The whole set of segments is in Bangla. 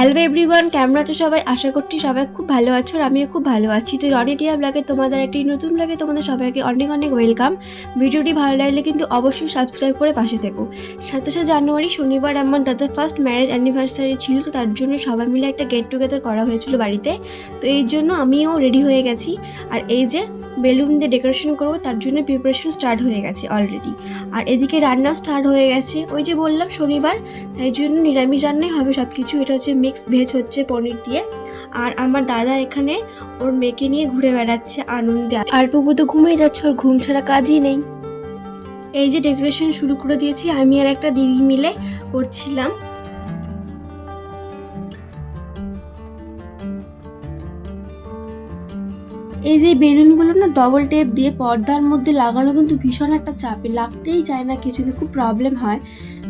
হ্যালো এভরিওয়ান কেমন আছো সবাই? আশা করছি সবাই খুব ভালো আছো আর আমিও খুব ভালো আছি। তো রনি টিয়া ব্লগে তোমাদের একটি নতুন ব্লগে তোমাদের সবাইকে অনেক অনেক ওয়েলকাম ভিডিওটি ভালো লাগলে কিন্তু অবশ্যই সাবস্ক্রাইব করে পাশে থেকো। সাতাশে জানুয়ারি শনিবার আমার দাদার ফার্স্ট ম্যারেজ অ্যানিভার্সারি ছিল, তো তার জন্য সবাই মিলে একটা গেট টুগেদার করা হয়েছিল বাড়িতে। তো এই জন্য আমিও রেডি হয়ে গেছি। আর এই যে বেলুন দিয়ে ডেকোরেশন করব, তার জন্য প্রিপারেশন স্টার্ট হয়ে গেছে অলরেডি আর এদিকে রান্নাও স্টার্ট হয়ে গেছে। ওই যে বললাম শনিবার, তাই জন্য নিরামিষ রান্নাই হবে সব কিছু এটা হচ্ছে মিক্স ভেজ হচ্ছে পনির দিয়ে। আর আমার দাদা এখানে ওর মেয়েকে নিয়ে ঘুরে বেড়াচ্ছে আনন্দে। আর বাবু তো ঘুমিয়ে যাচ্ছে, ওর ঘুম ছাড়া কাজই নেই। এই যে ডেকোরেশন শুরু করে দিয়েছি, আমি আর একটা দিদি মিলে করছিলাম। এই যে বেলুনগুলো না ডবল টেপ দিয়ে পর্দার মধ্যে লাগানো কিন্তু ভীষণ একটা চাপে, লাগতেই চায় না, কিছুতে খুব প্রবলেম হয়।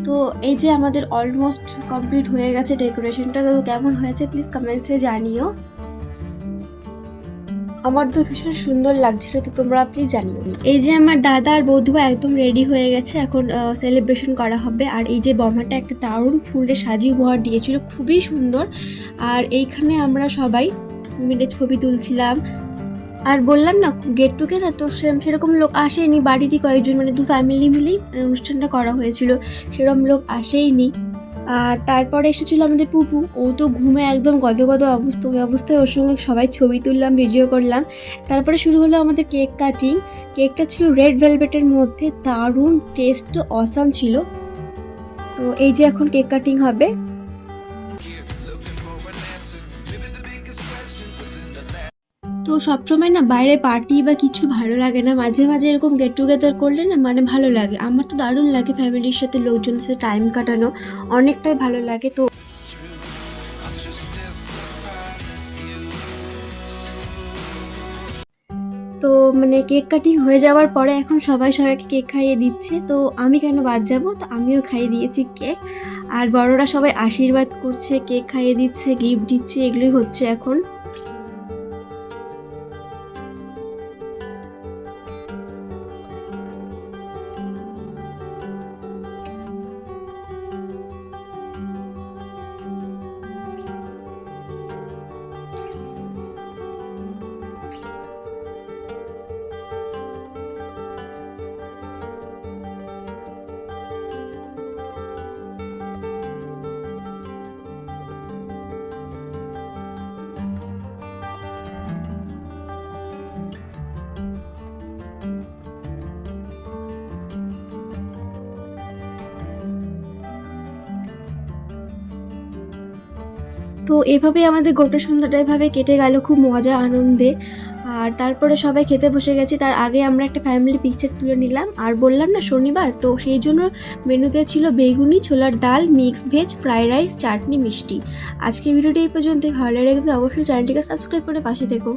তো এই যে আমাদের অলমোস্ট কমপ্লিট হয়ে গেছে ডেকোরেশনটা তো কেমন হয়েছে প্লিজ কমেন্টসে জানিও। আমার তো ভীষণ সুন্দর লাগছিল, তো তোমরা প্লিজ জানিও। এই যে আমার দাদা আর বৌধু একদম রেডি হয়ে গেছে, এখন সেলিব্রেশন করা হবে। আর এই যে বমাটা একটা দারুণ ফুলে সাজিয়ে উপহার দিয়েছিল, খুবই সুন্দর। আর এইখানে আমরা সবাই মিলে ছবি তুলছিলাম আর বললাম না গেট টুগেদার তো সেরকম লোক আসেনি। বাড়িরই কয়েকজন মানে দু ফ্যামিলি মিলেই অনুষ্ঠানটা করা হয়েছিল। সেরকম লোক আসেইনি। আর তারপরে এসেছিল আমাদের পুপু। ও তো ঘুমে একদম গদ গদ অবস্থা, ওই অবস্থায় ওর সঙ্গে সবাই ছবি তুললাম ভিডিও করলাম। তারপরে শুরু হলো আমাদের কেক কাটিং কেকটা ছিল রেড ভেলভেটের মধ্যে, দারুণ টেস্ট অসাম ছিল। তো এই যে এখন কেক কাটিং হবে। তো সবসময় না বাইরে পার্টি বা কিছু ভালো লাগে না। মাঝে মাঝে এরকম গেট টুগেদার করলে না মানে ভালো লাগে। আমার তো দারুণ লাগে ফ্যামিলির সাথে লোকজনের সাথে টাইম কাটানো। অনেকটাই ভালো লাগে তো। তো মানে কেক কাটিং হয়ে যাওয়ার পরে এখন সবাই সবাইকে কেক খাইয়ে দিচ্ছে। তো আমি কেন বাদ যাব? তো আমিও খাইয়ে দিয়েছি কেক আর বড়রা সবাই আশীর্বাদ করছে কেক খাইয়ে দিচ্ছে গিফট দিচ্ছে, এগুলোই হচ্ছে এখন। তো এভাবে আমাদের গোটা সন্ধ্যাটা এভাবে কেটে গেল, খুব মজা, আনন্দে। আর তারপরে সবাই খেতে বসে গেছি। তার আগে আমরা একটা ফ্যামিলি পিকচার তুলে নিলাম। আর বললাম না, শনিবার, তো সেই জন্য মেনুতে ছিল বেগুনি, ছোলার ডাল মিক্স ভেজ ফ্রাইড রাইস চাটনি, মিষ্টি। আজকে ভিডিওটি এই পর্যন্ত ভালো লাগলে অবশ্যই চ্যানেলটিকে সাবস্ক্রাইব করে পাশে থেকো।